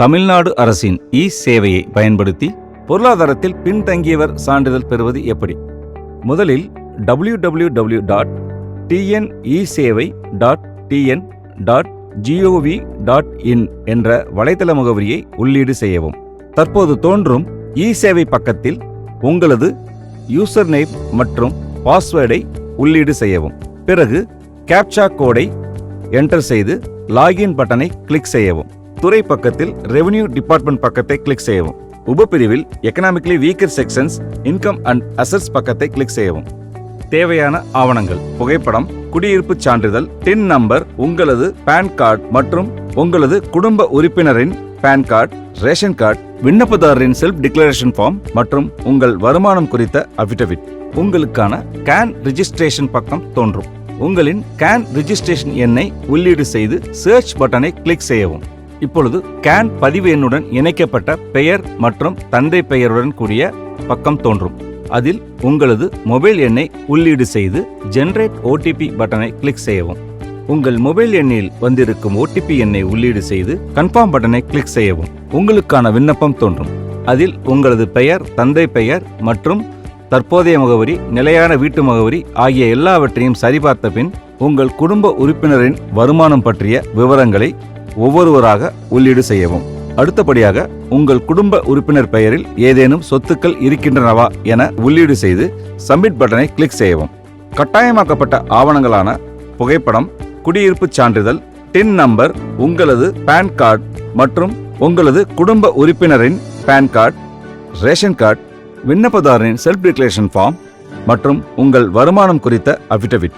தமிழ்நாடு அரசின் இ சேவையை பயன்படுத்தி பொருளாதாரத்தில் பின்தங்கியவர் சான்றிதழ் பெறுவது எப்படி? முதலில் W W W dot TN Sevai dot TN dot GOV dot in என்ற வலைத்தள முகவரியை உள்ளீடு செய்யவும். தற்போது தோன்றும் இ சேவை பக்கத்தில் உங்களது யூசர் நேம் மற்றும் பாஸ்வேர்டை உள்ளீடு செய்யவும். பிறகு கேப்சா கோடை என்டர் செய்து லாகின் பட்டனை கிளிக் செய்யவும். துறை பக்கத்தில் ரெவென்யூ டிபார்ட்மெண்ட் பக்கத்தை கிளிக் செய்யவும். உபப்பிரிவில் economically weaker sections income and assets பக்கத்தை கிளிக் செய்யவும். தேவையான ஆவணங்கள் புகைப்படம் குடியிருப்பு சான்றிதழ் டின் நம்பர் உங்களது பான் கார்டு மற்றும் உங்களது குடும்ப உறுப்பினரின் பான் கார்டு ரேஷன் கார்டு விண்ணப்பதாரரின் செல்ஃப் டிக்ளரேஷன் ஃபார்ம் மற்றும் உங்கள் வருமானம் குறித்த அபிடவிட் உங்களுக்கான கேன் ரிஜிஸ்ட்ரேஷன் பக்கம் தோன்றும். உங்களின் கேன் ரிஜிஸ்ட்ரேஷன் எண்ணை உள்ளீடு செய்து சர்ச் பட்டனை கிளிக் செய்யவும். இப்பொழுது கேன் பதிவு எண்ணுடன் இணைக்கப்பட்ட பெயர் மற்றும் தந்தை பெயருடன் கூடிய பக்கம் தோன்றும். அதில் உங்களது மொபைல் எண்ணை உள்ளீடு செய்து ஜென்ரேட் ஓடிபி பட்டனை கிளிக் செய்யவும். உங்கள் மொபைல் எண்ணில் வந்திருக்கும் ஓடிபி எண்ணை உள்ளீடு செய்து கன்ஃபார்ம் பட்டனை கிளிக் செய்யவும். உங்களுக்கான விண்ணப்பம் தோன்றும். அதில் உங்களது பெயர் தந்தை பெயர் மற்றும் தற்போதைய முகவரி நிலையான வீட்டு முகவரி ஆகிய எல்லாவற்றையும் சரிபார்த்த பின் உங்கள் குடும்ப உறுப்பினரின் வருமானம் பற்றிய விவரங்களை ஒவ்வொருவராக உள்ளீடு செய்யவும். அடுத்தபடியாக உங்கள் குடும்ப உறுப்பினர் பெயரில் ஏதேனும் சொத்துக்கள் இருக்கின்றனவா என உள்ளீடு செய்து சப்மிட் பட்டனை கிளிக் செய்யவும். கட்டாயமாக்கப்பட்ட ஆவணங்களான புகைப்படம் குடியிருப்பு சான்றிதழ் டின் நம்பர் உங்களது பான் கார்டு மற்றும் உங்களது குடும்ப உறுப்பினரின் பான் கார்டு ரேஷன் கார்டு விண்ணப்பதாரரின் செல்ஃப் டிக்ளரேஷன் ஃபார்ம் மற்றும் உங்கள் வருமானம் குறித்த அபிடவிட்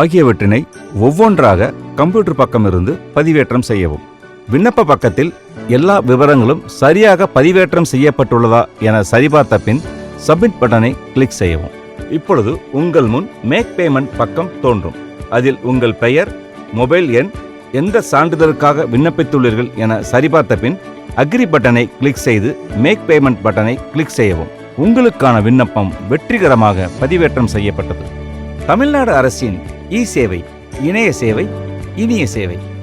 ஆகியவற்றினை ஒவ்வொன்றாக கம்ப்யூட்டர் பக்கமிருந்து பதிவேற்றம் செய்யவும். விண்ணப்ப பக்கத்தில் எல்லா விவரங்களும் சரியாக பதிவேற்றம் செய்யப்பட்டுள்ளதா என சரிபார்த்த பின் சப்மிட் பட்டனை கிளிக் செய்யவும். இப்பொழுது உங்கள் முன் மேக் பேமெண்ட் பக்கம் தோன்றும். அதில் உங்கள் பெயர் மொபைல் எண் எந்த சான்றிதழுக்காக விண்ணப்பித்துள்ளீர்கள் என சரிபார்த்த பின் அக்ரி பட்டனை கிளிக் செய்து மேக் பேமெண்ட் பட்டனை கிளிக் செய்யவும். உங்களுக்கான விண்ணப்பம் வெற்றிகரமாக பதிவேற்றம் செய்யப்பட்டது. தமிழ்நாடு அரசின் இ சேவை இணைய சேவை இனிய சேவை.